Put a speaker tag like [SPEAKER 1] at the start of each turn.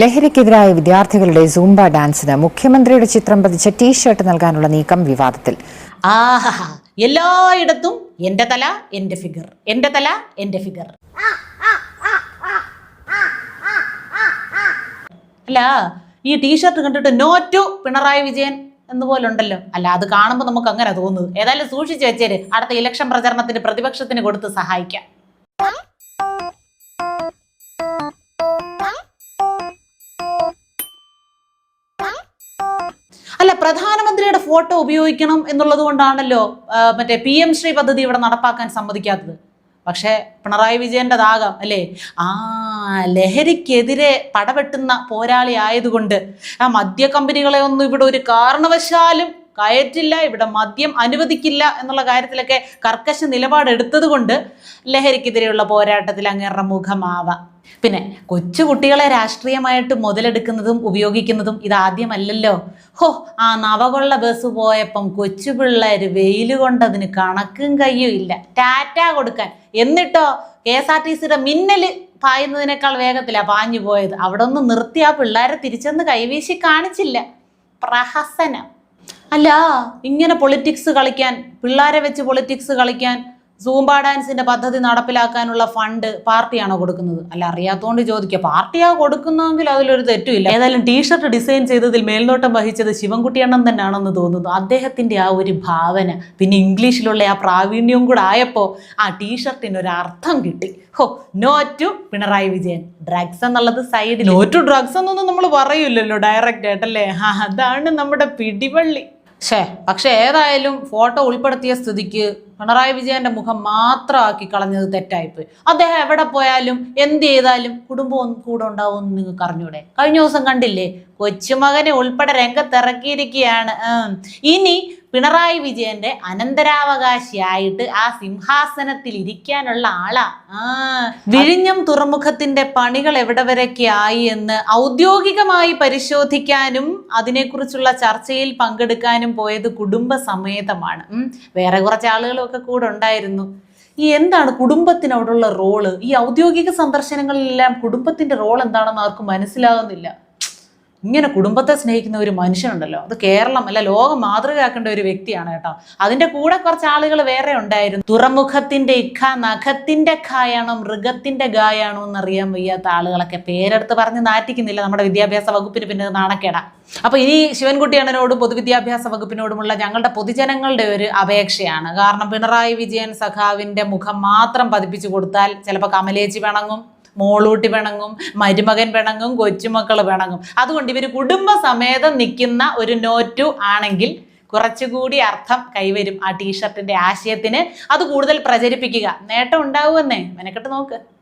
[SPEAKER 1] ലഹരിക്കെതിരായ വിദ്യാർത്ഥികളുടെ സൂംബ ഡാൻസിന് മുഖ്യമന്ത്രിയുടെ ചിത്രം പതിച്ച ടീ ഷർട്ട് നൽകാനുള്ള നീക്കം വിവാദത്തിൽ.
[SPEAKER 2] എല്ലായിടത്തും എന്റെ തല എന്റെ ഫിഗർ എന്റെ തല എന്റെ ഫിഗർ അല്ല ഈ ടീഷർട്ട് കണ്ടിട്ട് നോ ടു പിണറായി വിജയൻ എന്ന് പോലെ ഉണ്ടല്ലോ. അല്ല അത് കാണുമ്പോൾ നമുക്ക് അങ്ങനെ തോന്നുന്നു ഏതായാലും സൂക്ഷിച്ചു വെച്ചേര്. അടുത്ത ഇലക്ഷൻ പ്രചരണത്തിന് പ്രതിപക്ഷത്തിന് കൊടുത്ത് സഹായിക്കാം. അല്ല പ്രധാനമന്ത്രിയുടെ ഫോട്ടോ ഉപയോഗിക്കണം എന്നുള്ളത് കൊണ്ടാണല്ലോ മറ്റേ പി എം ശ്രീ പദ്ധതി ഇവിടെ നടപ്പാക്കാൻ സമ്മതിക്കാത്തത്. പക്ഷേ പിണറായി വിജയന്റെതാകാം അല്ലേ? ആ ലഹരിക്കെതിരെ പടവെട്ടുന്ന പോരാളി ആയതുകൊണ്ട് ആ മദ്യ കമ്പനികളെ ഒന്നും ഇവിടെ ഒരു കാരണവശാലും കയറ്റില്ല ഇവിടെ മദ്യം അനുവദിക്കില്ല എന്നുള്ള കാര്യത്തിലൊക്കെ കർക്കശ നിലപാടെടുത്തത് കൊണ്ട് ലഹരിക്കെതിരെയുള്ള പോരാട്ടത്തിൽ അങ്ങേറെ മുഖമാവാം പിന്നെ കൊച്ചു കുട്ടികളെ രാഷ്ട്രീയമായിട്ട് മുതലെടുക്കുന്നതും ഉപയോഗിക്കുന്നതും ഇതാദ്യമല്ലല്ലോ. ഹോ ആ നവകൊള്ള ബസ് പോയപ്പം കൊച്ചു പിള്ളേർ വെയിൽ കൊണ്ടതിന് കണക്കും കയ്യും ഇല്ല. ടാറ്റ കൊടുക്കാൻ. എന്നിട്ടോ കെ എസ് ആർ ടി സിയുടെ മിന്നൽ പായുന്നതിനേക്കാൾ വേഗത്തിലാണ് പാഞ്ഞു പോയത്. അവിടെ ഒന്ന് നിർത്തി ആ പിള്ളേരെ തിരിച്ചെന്ന് കൈവീശി കാണിച്ചില്ല. പ്രഹസനം. അല്ല. ഇങ്ങനെ പൊളിറ്റിക്സ് കളിക്കാൻ പിള്ളേരെ വെച്ച് പൊളിറ്റിക്സ് കളിക്കാൻ സൂംബ ഡാൻസിന്റെ പദ്ധതി നടപ്പിലാക്കാനുള്ള ഫണ്ട് പാർട്ടിയാണോ കൊടുക്കുന്നത്? അല്ല അറിയാത്തോണ്ട് ചോദിക്കുക പാർട്ടിയാ കൊടുക്കുന്നതെങ്കിൽ അതിലൊരു തെറ്റുമില്ല. ഏതായാലും ടീഷർട്ട് ഡിസൈൻ ചെയ്തതിൽ മേൽനോട്ടം വഹിച്ചത് ശിവൻകുട്ടിയണ്ണൻ തന്നെയാണെന്ന് തോന്നുന്നു. അദ്ദേഹത്തിന്റെ ആ ഒരു ഭാവന പിന്നെ ഇംഗ്ലീഷിലുള്ള ആ പ്രാവീണ്യവും കൂടെ ആയപ്പോൾ ആ ടീഷർട്ടിന് ഒരു അർത്ഥം കിട്ടി. ഹോ no to Pinarayi Vijayan. Drugs എന്നുള്ളത് സൈഡിൽ നോ ടു ഡ്രഗ്സ് എന്നൊന്നും നമ്മൾ പറയൂലല്ലോ ഡയറക്റ്റ് ആയിട്ടല്ലേ അതാണ് നമ്മുടെ പിടിവള്ളി. ഷേ പക്ഷെ ഏതായാലും ഫോട്ടോ ഉൾപ്പെടുത്തിയ സ്ഥിതിക്ക് പിണറായി വിജയന്റെ മുഖം മാത്രമാക്കി കളഞ്ഞത് തെറ്റായിപ്പോയി. അദ്ദേഹം എവിടെ പോയാലും എന്ത് ചെയ്താലും കുടുംബം കൂടെ ഉണ്ടാവുമെന്ന് നിങ്ങൾ നിങ്ങൾക്ക് അറിഞ്ഞൂടെ? കഴിഞ്ഞ ദിവസം കണ്ടില്ലേ? കൊച്ചുമകനെ ഉൾപ്പെടെ രംഗത്തിറക്കിയിരിക്കുകയാണ്. ഇനി പിണറായി വിജയന്റെ അനന്തരാവകാശിയായിട്ട് ആ സിംഹാസനത്തിൽ ഇരിക്കാനുള്ള ആളാ വിഴിഞ്ഞം തുറമുഖത്തിന്റെ പണികൾ എവിടെ വരെയൊക്കെ ആയി എന്ന് ഔദ്യോഗികമായി പരിശോധിക്കാനും അതിനെക്കുറിച്ചുള്ള ചർച്ചയിൽ പങ്കെടുക്കാനും പോയത് കുടുംബസമേതമാണ്. വേറെ കുറച്ച് ആളുകളൊക്കെ കൂടെ ഉണ്ടായിരുന്നു. ഈ എന്താണ് കുടുംബത്തിനോടുള്ള റോൾ? ഈ ഔദ്യോഗിക സന്ദർശനങ്ങളിലെല്ലാം കുടുംബത്തിന്റെ റോൾ എന്താണെന്ന് ആർക്കും മനസ്സിലാകുന്നില്ല ഇങ്ങനെ കുടുംബത്തെ സ്നേഹിക്കുന്ന ഒരു മനുഷ്യനുണ്ടല്ലോ. അത് കേരളം അല്ല ലോകം മാതൃകയാക്കേണ്ട ഒരു വ്യക്തിയാണ് കേട്ടോ. അതിന്റെ കൂടെ കുറച്ച് ആളുകൾ വേറെ ഉണ്ടായിരുന്നു. തുറമുഖത്തിന്റെ ഇഖ നഖത്തിന്റെ ഖായാണോ മൃഗത്തിന്റെ ഖായാണോ എന്ന് അറിയാൻ വയ്യാത്ത ആളുകളൊക്കെ പേരെടുത്ത് പറഞ്ഞ് നാറ്റിക്കുന്നില്ല നമ്മുടെ വിദ്യാഭ്യാസ വകുപ്പിന് പിന്നെ നാണക്കേടാ. അപ്പൊ ഇനി ശിവൻകുട്ടി അണ്ണനോടും പൊതുവിദ്യാഭ്യാസ വകുപ്പിനോടുമുള്ള ഞങ്ങളുടെ പൊതുജനങ്ങളുടെ ഒരു അപേക്ഷയാണ്. കാരണം പിണറായി വിജയൻ സഖാവിന്റെ മുഖം മാത്രം പതിപ്പിച്ചു കൊടുത്താൽ ചിലപ്പോൾ കമലേച്ചി പിണങ്ങും. മോളൂട്ടി പിണങ്ങും മരുമകൻ പിണങ്ങും കൊച്ചുമക്കൾ പിണങ്ങും. അതുകൊണ്ട് ഇവർ കുടുംബസമേതം നിൽക്കുന്ന ഒരു നോറ്റു ആണെങ്കിൽ കുറച്ചുകൂടി അർത്ഥം കൈവരും ആ ടീഷർട്ടിന്റെ ആശയത്തിന്. അത് കൂടുതൽ പ്രചരിപ്പിക്കുക. നേട്ടം ഉണ്ടാവുമെന്നേ. മെനക്കെട്ട് നോക്ക്.